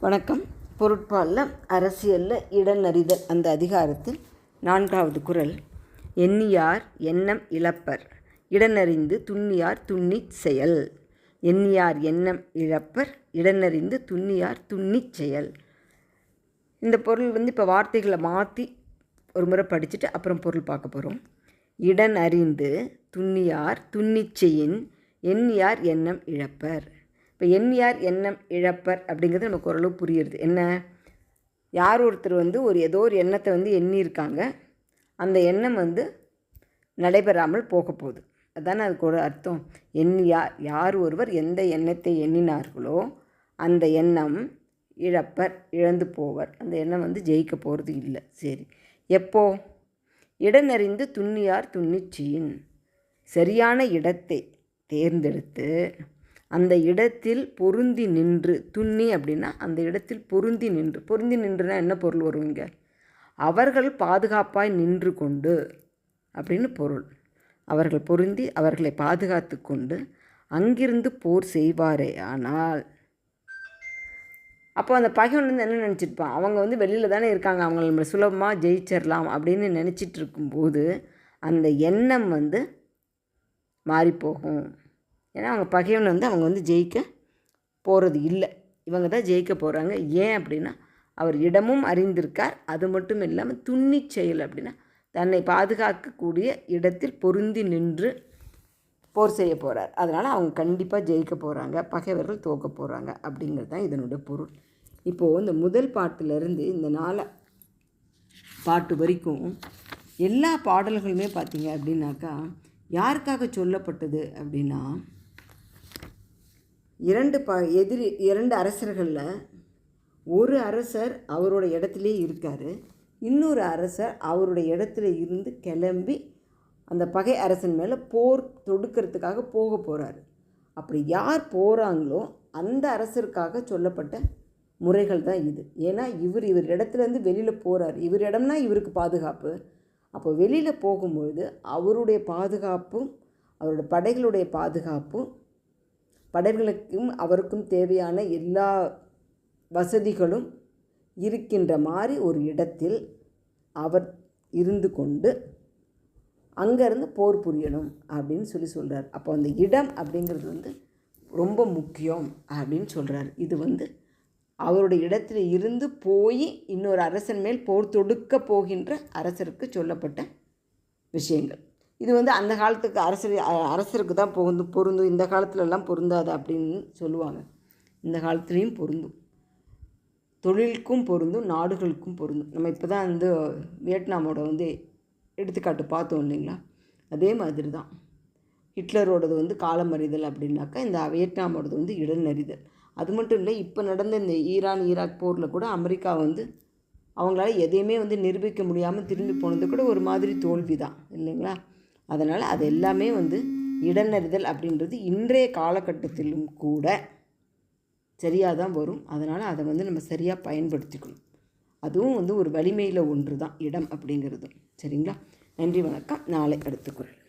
வணக்கம். பொருட்பாலில் அரசியலில் இடநறிதல் அந்த அதிகாரத்தில் நான்காவது குறள் எண்ணியார் எண்ணம் இழப்பர். இடனறிந்து துண்ணியார் துண்ணி செயல். எண்ணியார் எண்ணம் இழப்பர். இடனறிந்து துண்ணியார் துண்ணி செயல். இந்த பொருள் வந்து இப்போ வார்த்தைகளை மாற்றி ஒரு முறை படிச்சுட்டு அப்புறம் பொருள் பார்க்க போகிறோம் இடன் அறிந்து துண்ணியார் துண்ணிச்செயின் எண்ணியார் எண்ணம் இழப்பர். இப்போ எண்ணியார் எண்ணம் இழப்பர் அப்படிங்கிறது நமக்கு ஓரளவு புரியுறது என்ன? யார் ஒருத்தர் வந்து ஒரு ஏதோ ஒரு எண்ணத்தை வந்து எண்ணியிருக்காங்க. அந்த எண்ணம் வந்து நடைபெறாமல் போக போகுது. அதானே அதுக்கு ஒரு அர்த்தம். எண்ணியா யார் ஒருவர் எந்த எண்ணத்தை எண்ணினார்களோ அந்த எண்ணம் இழப்பர் இழந்து போவர். அந்த எண்ணம் வந்து ஜெயிக்க போகிறது இல்லை. சரி. எப்போ? இடனறிந்து துண்ணியார் துண்ணிச்சியின் சரியான இடத்தை தேர்ந்தெடுத்து அந்த இடத்தில் பொருந்தி நின்று துண்ணி அப்படின்னா அந்த இடத்தில் பொருந்தி நின்று. பொருந்தி நின்றுனா என்ன பொருள் வருவீங்க அவர்கள் பாதுகாப்பாய் நின்று கொண்டு அப்படின்னு பொருள். அவர்கள் பொருந்தி அவர்களை பாதுகாத்து கொண்டு அங்கிருந்து போர் செய்வாரே ஆனால் அப்போ அந்த பகைவன் வந்து என்ன நினச்சிருப்பான்? அவங்க வந்து வெளியில் தானே இருக்காங்க. அவங்கள நம்ம சுலபமாக ஜெயிச்சிடலாம் அப்படின்னு நினச்சிட்டு இருக்கும்போது அந்த எண்ணம் வந்து மாறிப்போகும் ஏன்னா அவங்க பகைவன் வந்து அவங்க வந்து ஜெயிக்க போகிறது இல்லை. இவங்க தான் ஜெயிக்க போகிறாங்க ஏன் அப்படின்னா அவர் இடமும் அறிந்திருக்கார். அது மட்டும் இல்லாமல் துண்ணி செயல் அப்படின்னா தன்னை பாதுகாக்கக்கூடிய இடத்தில் பொருந்தி நின்று போர் செய்ய போகிறார் அதனால் அவங்க கண்டிப்பாக ஜெயிக்க போகிறாங்க பகைவர்கள் தோக்க போகிறாங்க அப்படிங்கிறது தான் இதனுடைய பொருள். இப்போது இந்த முதல் பாட்டிலேருந்து இந்த நாள பாட்டு வரைக்கும் எல்லா பாடல்களுமே பார்த்தீங்க அப்படின்னாக்கா யாருக்காக சொல்லப்பட்டது அப்படின்னா இரண்டு ப எதிரி இரண்டு அரசர்களில் ஒரு அரசர் அவரோட இடத்துலே இருக்கார். இன்னொரு அரசர் அவருடைய இடத்துல இருந்து கிளம்பி அந்த பகை அரசன் மேலே போர் தொடுக்கிறதுக்காக போக போகிறாரு அப்படி யார் போகிறாங்களோ அந்த அரசருக்காக சொல்லப்பட்ட முறைகள் தான் இது. ஏன்னா இவர் இவர் இடத்துலேருந்து வெளியில் போகிறார் இவர் இடம்னா இவருக்கு பாதுகாப்பு. அப்போ வெளியில் போகும்பொழுது அவருடைய பாதுகாப்பும் அவருடைய படைகளுடைய பாதுகாப்பும் படைகளுக்கும் அவருக்கும் தேவையான எல்லா வசதிகளும் இருக்கின்ற மாதிரி ஒரு இடத்தில் அவர் இருந்து கொண்டு அங்கேருந்து போர் புரியணும் அப்படின்னு சொல்லி சொல்கிறார் அப்போ அந்த இடம் அப்படிங்கிறது வந்து ரொம்ப முக்கியம் அப்படின்னு சொல்கிறார் இது வந்து அவருடைய இடத்துல இருந்து போய் இன்னொரு அரசன் மேல் போர் தொடுக்க போகின்ற அரசருக்கு சொல்லப்பட்ட விஷயங்கள். இது வந்து அந்த காலத்துக்கு அரசர் அரசருக்கு தான் பொருந்து பொருந்தும் இந்த காலத்துலலாம் பொருந்தாது அப்படின்னு சொல்லுவாங்க. இந்த காலத்துலேயும் பொருந்தும். தொழிலுக்கும் பொருந்தும் நாடுகளுக்கும் பொருந்தும். நம்ம இப்போ தான் வந்து வியட்நாமோட வந்து எடுத்துக்காட்டு பார்த்தோம் இல்லைங்களா? அதே மாதிரி தான் ஹிட்லரோடது வந்து காலமறிதல் அப்படின்னாக்கா இந்த வியட்நாமோடது வந்து இடநறிதல் அது மட்டும் இல்லை இப்போ நடந்த இந்த ஈரான் ஈராக் போரில் கூட அமெரிக்கா வந்து அவங்களால எதையுமே வந்து நிரூபிக்க முடியாமல் திரும்பி போனது கூட ஒரு மாதிரி தோல்வி தான் இல்லைங்களா? அதனால் அது எல்லாமே வந்து இடநறிதல் அப்படின்றது இன்றைய காலகட்டத்திலும் கூட சரியாக தான் வரும். அதனால் அதை வந்து நம்ம சரியாக பயன்படுத்திக்கணும். அதுவும் வந்து ஒரு வலிமையில் ஒன்று தான் இடம் அப்படிங்கிறதும் சரிங்களா? நன்றி வணக்கம். நாளை அடுத்த குரல்.